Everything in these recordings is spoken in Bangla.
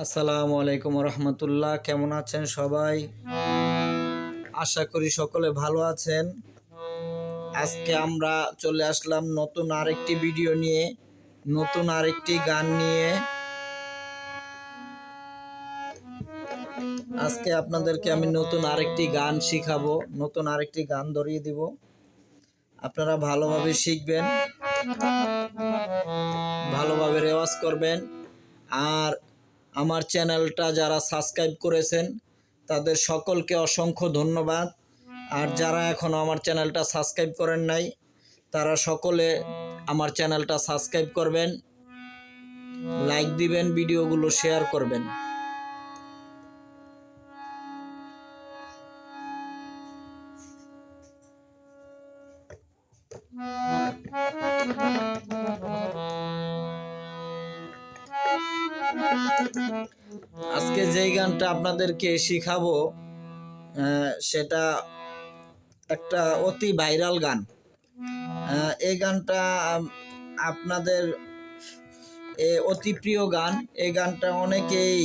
আসসালামু আলাইকুম রহমতুল্লাহ, কেমন আছেন সবাই? আশা করি সকলে ভালো আছেন। আজকে আমরা চলে আসলাম নতুন আরেকটি ভিডিও নিয়ে, নতুন আরেকটি গান নিয়ে। আজকে আপনাদেরকে আমি নতুন আরেকটি গান শিখাবো, নতুন আরেকটি গান ধরিয়ে দিব। আপনারা ভালোভাবে শিখবেন, ভালোভাবে রেওয়াজ করবেন। আর আমার চ্যানেলটা যারা সাবস্ক্রাইব করেছেন, তাদের সকলকে অসংখ্য ধন্যবাদ। আর যারা এখনও আমার চ্যানেলটা সাবস্ক্রাইব করেন নাই, তারা সকলে আমার চ্যানেলটা সাবস্ক্রাইব করবেন, লাইক দিবেন, ভিডিওগুলো শেয়ার করবেন। আজকে যেই গানটা আপনাদেরকে শিখাবো সেটা একটা অতি ভাইরাল গান। এই গানটা আপনাদের অতি প্রিয় গান। এই গানটা অনেকেই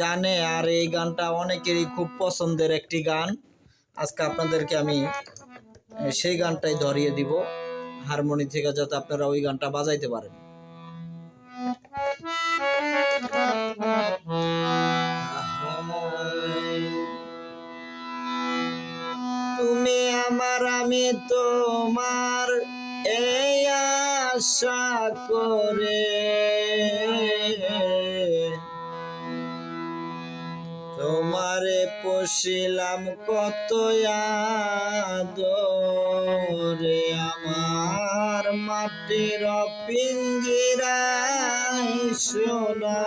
জানে আর এই গানটা অনেকেরই খুব পছন্দের একটি গান। আজকে আপনাদেরকে আমি সেই গানটাই ধরিয়ে দিব। হারমোনি থেকে যাতে আপনারা ওই গানটা বাজাইতে পারেন। আশা করে। তোমারে পশিলাম কত আদরে আমার মাটির পিঞ্জিরাই সোনা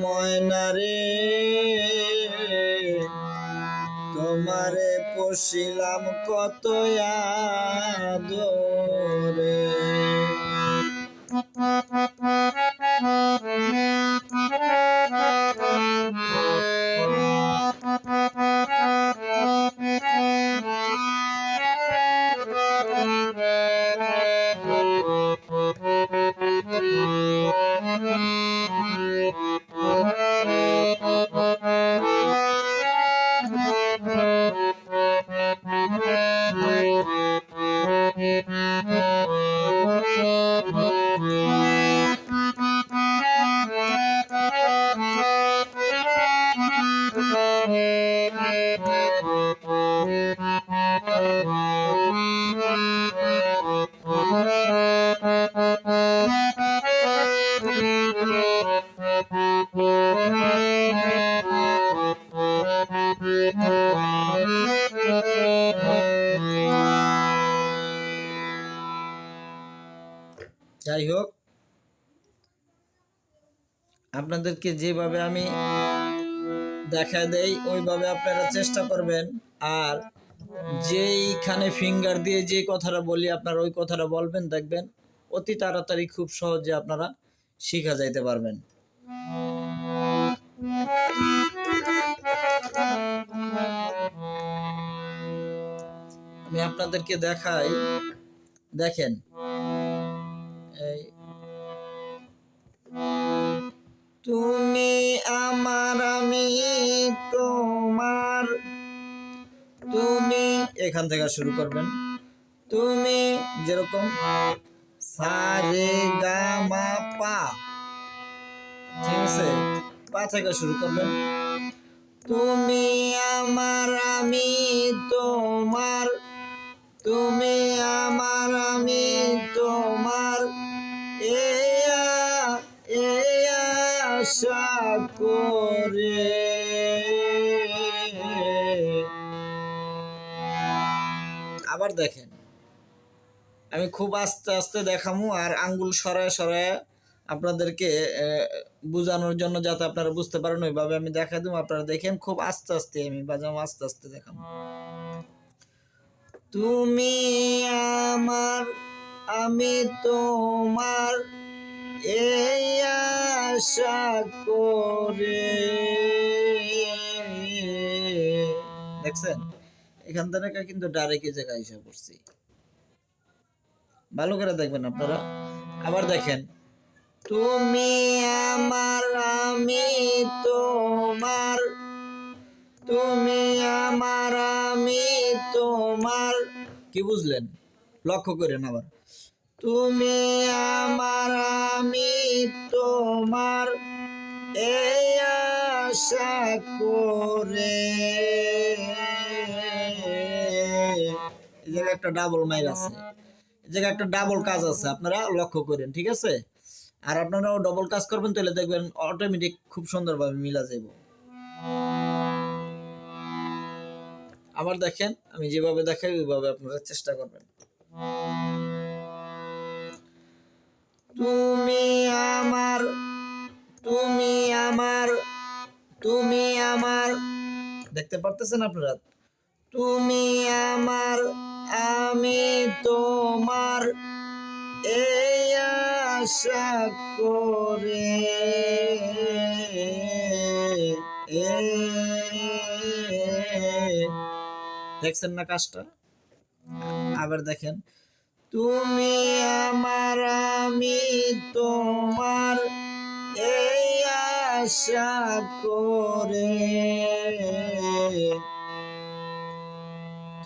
ময়নারে পশিলাম কত আদরে। যাই আপনাদেরকে যেভাবে আমি দেখা দেই, ওইভাবে আপনারা চেষ্টা করবেন। আর যেইখানে ফিঙ্গার দিয়ে যে কথাটা বলি, আপনারা ওই কথাটা বলবেন, দেখবেন অতি তাড়াতাড়ি খুব সহজে আপনারা শিখা যাইতে পারবেন। আমি আপনাদেরকে দেখাই, দেখেন, এই তুমি আমার, আমি তোমার। তুমি এখান থেকে শুরু করবেন। তুমি যেরকম সারে গা মা পা। ঠিক আছে? পা থেকে শুরু করবেন। তুমি আমার, আমি তোমার। তুমি আমার, আমি তোমার। এ করে। আবার দেখেন, আমি খুব আস্তে আস্তে দেখামু আর আঙ্গুল সরায় সরায় আপনাদেরকে বোঝানোর জন্য যাতে আপনারা বুঝতে পারেন, ওইভাবে আমি দেখা দেবো আপনারা দেখেন, খুব আস্তে আস্তে আমি বাজামো, আস্তে আস্তে দেখাবো তুমি আমার, আমি তোমার এই আশা করে। দেখছেন? এখান থেকে কিন্তু ডাইরেক্ট এই জায়গায় এসে পড়ছি। ভালো করে দেখবেন আপনারা। আবার দেখেন। তুমি আমার, আমি তোমার। তুমি আমার, আমি তোমার। কি বুঝলেন? লক্ষ্য করেন আবার। তুমি আমার, আমি তোমার এই আশা করে। জায়গায় একটা ডাবল মাইল আছে। এই জায়গায় একটা ডাবল কাজ আছে, আপনারা লক্ষ্য করেন, ঠিক আছে? আর আপনারাও ডবল কাজ করবেন, তাহলে দেখবেন অটোমেটিক খুব সুন্দরভাবে মিলা যাইব। আবার দেখেন, আমি যেভাবে দেখাই, ওইভাবে আপনারা চেষ্টা করবেন। তুমি আমার তুমি আমার তুমি আমার। দেখতে পারতেছেন আপনারা? তুমি আমার, আমি তোমার। এই আশা করে দেখছেন না কাজটা? আবার দেখেন। তুমি আমার, আমি তোমার এই আশা করে।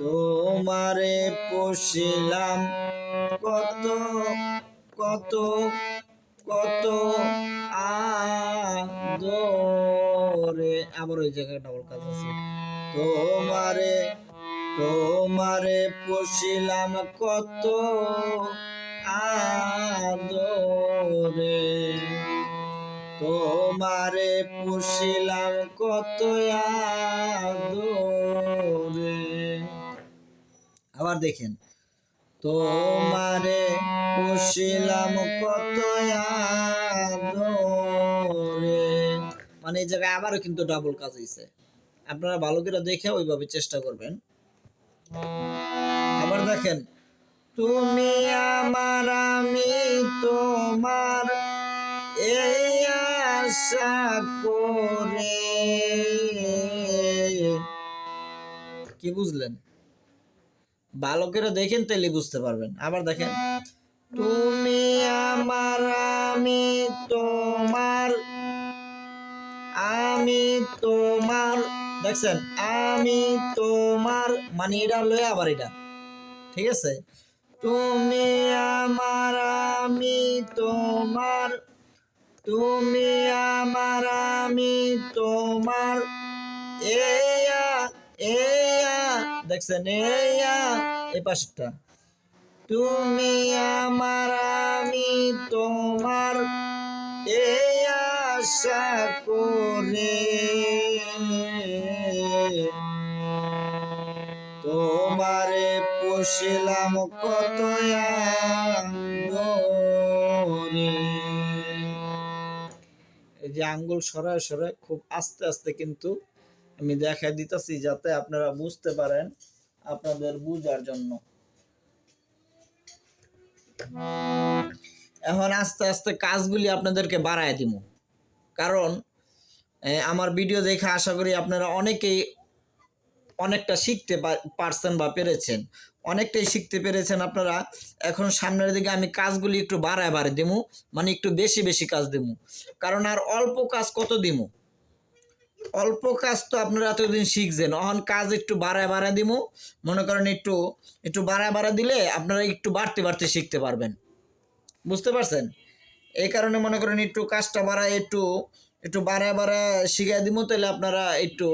তোমারে পুষিলাম কত কত কত আবার ওই জায়গায় ডাবল কাজ আছে। তোমারে তোমারে পুষিলাম কত আদরে। তোমারে পুষিলাম কত আদরে। আবার দেখেন। তোমারে পুষিলাম কত আদরে। মানে এই জায়গায় আবারও কিন্তু ডাবল কাজ হয়েছে আপনারা ভালো করে দেখে ওইভাবে চেষ্টা করবেন। আবার দেখেন। তুমি আমার, আমি তোমার এই আশা করে। কি বুঝলেন? ভালো দেখেন তাহলে বুঝতে পারবেন। আবার দেখেন। তুমি আমার, আমি তোমার আমি তোমার দেখছেন, আমি তোমার মানে এটা লয়ে আবার এটা, ঠিক আছে? তুমি আমার, আমি তোমার, তুমি আমার, আমি তোমার, এয়া এয়া, দেখছেন, এয়া, এই পাশেরটা। তুমি আমার, আমি তোমার এই আশা করে পুষিলাম কত যে আঙ্গুল সরায় সরায় খুব আস্তে আস্তে কিন্তু আমি দেখা দিতেছি যাতে আপনারা বুঝতে পারেন আপনাদের বুঝার জন্য। এখন আস্তে আস্তে কাজগুলি আপনাদেরকে বাড়ায় দিব কারণ আমার ভিডিও দেখে আশা করি আপনারা অনেকেই অনেকটা শিখতে পারছেন বা পেরেছেন। অনেকটাই শিখতে পেরেছেন আপনারা। এখন সামনের দিকে আমি কাজগুলি একটু বাড়ায় বাড়ায় দিমু মানে একটু বেশি বেশি কাজ দিমু। কারণ আর অল্প কাজ কত দিমু? অল্প কাজ তো আপনারা এতদিন শিখছেন অহন কাজ একটু বাড়ায় বাড়ায় দিমু। মনে করেন একটু একটু বাড়ায় বাড়ায় দিলে আপনারা একটু বাড়তে বাড়তে শিখতে পারবেন। বুঝতে পারছেন? এই কারণে মনে করেন একটু কাজটা বাড়ায় একটু একটু বাড়ায় বাড়ায় শিখাই দিব তাহলে আপনারা একটু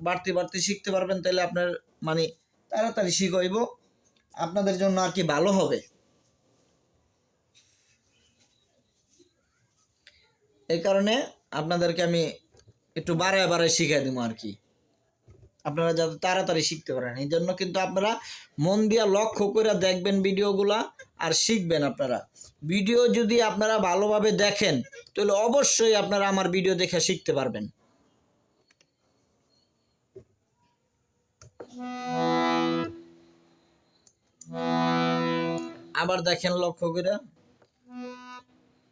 বাড়তে বাড়তে শিখতে পারবেন, তাহলে আপনার মানে তাড়াতাড়ি শিখাইব আপনাদের জন্য আর কি ভালো হবে? এই কারণে আপনাদেরকে আমি একটু বাড়ায় বাড়ায় শিখাই দিব আর কি। আপনারা যাতে তাড়াতাড়ি শিখতে পারেন। এই জন্য কিন্তু আপনারা মন দিয়া লক্ষ্য করে দেখবেন ভিডিওগুলা আর শিখবেন আপনারা। ভিডিও যদি আপনারা ভালোভাবে দেখেন, তাহলে অবশ্যই আপনারা আমার ভিডিও দেখে শিখতে পারবেন। আবার দেখেন লক্ষ্য করে।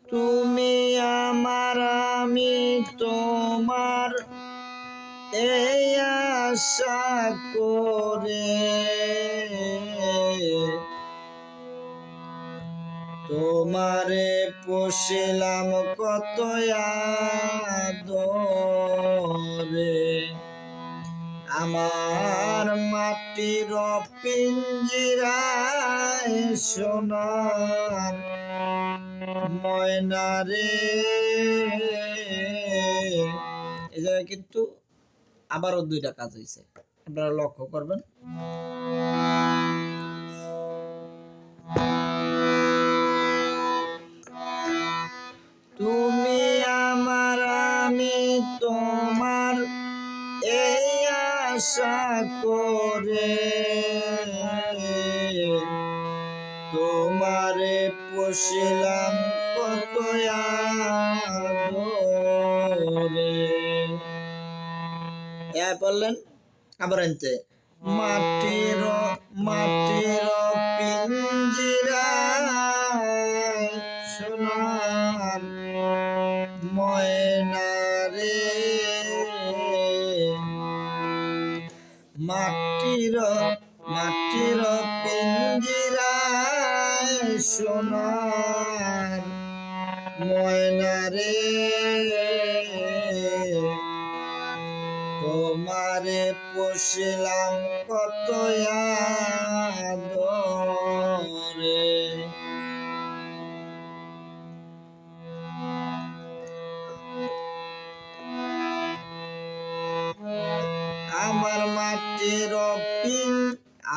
তুমি আমার, আমি তোমার এই আশা করে। তোমার পোষিলাম কত আদরে। আমার মাটির পিঞ্জিরায় সোনার ময়নারে এই জায়গায় কিন্তু আবারও দুইটা কাজ হয়েছে আপনারা লক্ষ্য করবেন। তুমি আমার, আমি তোমার, এই আশা করে। তোমারে পুষিলাম কত বললেন আবার মাটির মাটির পিঞ্জিরায় ময়নারে তোমারে পুষিলাম কত আদরে। আমার মাটির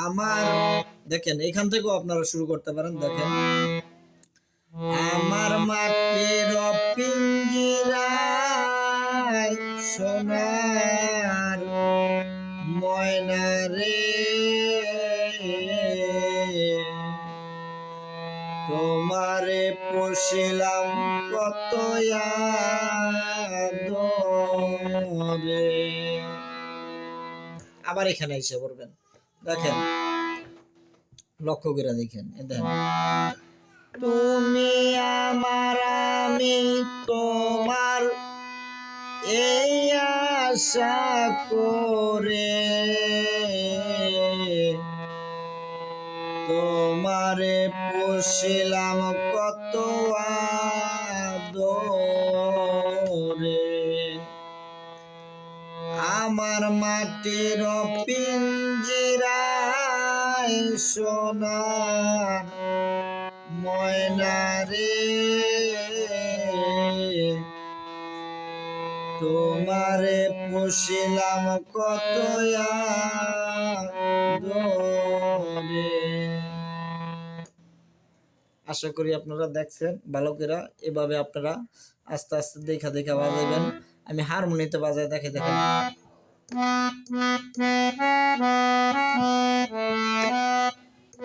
আমার দেখেন, এখান থেকেও আপনারা শুরু করতে পারেন, দেখেন। আমার মাটির পিঞ্জিরায় সোনার ময়নারে তোমারে পুষিলাম কত আবার এখানে এসে পড়বেন। দেখেন, লক্ষ্য করে দেখেন দেখেন। তুমি আমার, আমি তোমার এই আশা করে তোমারে পুষিলাম কত আদরে। আমার মাটির পিঞ্জিরায় সোনার তোমারে পুষিলাম কত আশা করি আপনারা দেখছেন, ভালো করে এভাবে আপনারা আস্তে আস্তে দেখা দেখা বাজাইবেন। আমি হারমোনিতে বাজাই দেখে দেখেন।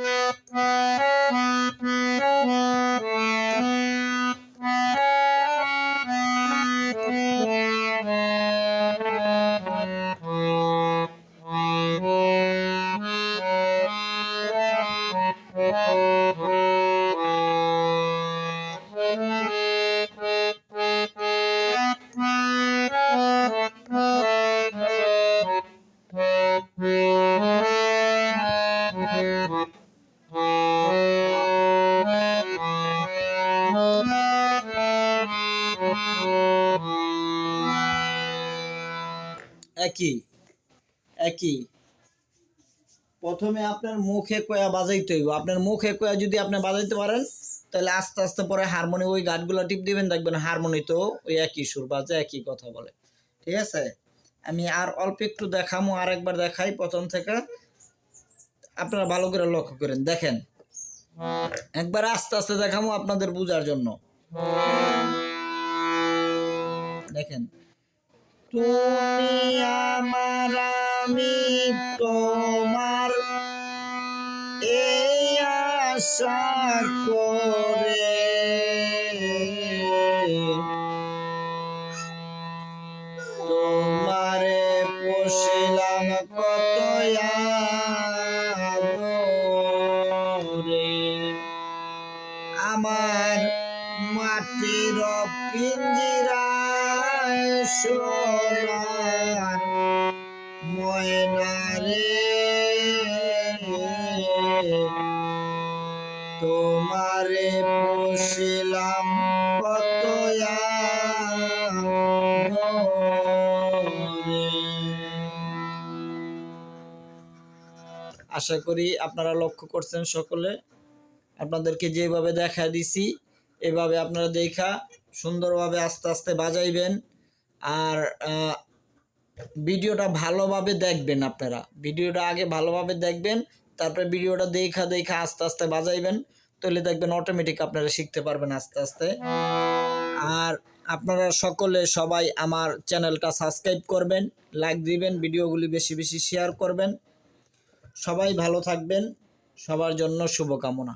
Thank you. একই একই। প্রথমে আপনার মুখে কয়া বাজাইতে হইব। আপনার মুখে কয়া যদি আপনি বাজাইতে পারেন, তাহলে আস্তে আস্তে পরে হারমোনি ওই গানগুলো টিপ দিবেন, দেখবেন হারমোনি তো ওই একই সুর বাজে একই কথা বলে। ঠিক আছে? আমি আর অল্প একটু দেখামো আর একবার দেখাই প্রথম থেকে। আপনারা ভালো করে লক্ষ্য করেন, দেখেন। একবার আস্তে আস্তে দেখামো আপনাদের বোঝার জন্য। দেখেন। তুমি আমার আমি তোমার এই আশা করে। তোমারে পুষিলাম কত আমার মাটির পিঞ্জিরায় তোমারে আশা করি আপনারা লক্ষ্য করছেন সকলে। আপনাদেরকে যেভাবে দেখা দিছি, এভাবে আপনারা দেখা, সুন্দরভাবে আস্তে আস্তে বাজাইবেন। আর ভিডিওটা ভালোভাবে দেখবেন আপনারা। ভিডিওটা আগে ভালোভাবে দেখবেন, তারপরে ভিডিওটা দেখা দেখা আস্তে আস্তে বাজাইবেন, তাহলে দেখবেন অটোমেটিক আপনারা শিখতে পারবেন আস্তে আস্তে। আর আপনারা সকলে সবাই আমার চ্যানেলটা সাবস্ক্রাইব করবেন লাইক দিবেন, ভিডিওগুলি বেশি বেশি শেয়ার করবেন। সবাই ভালো থাকবেন, সবার জন্য শুভকামনা।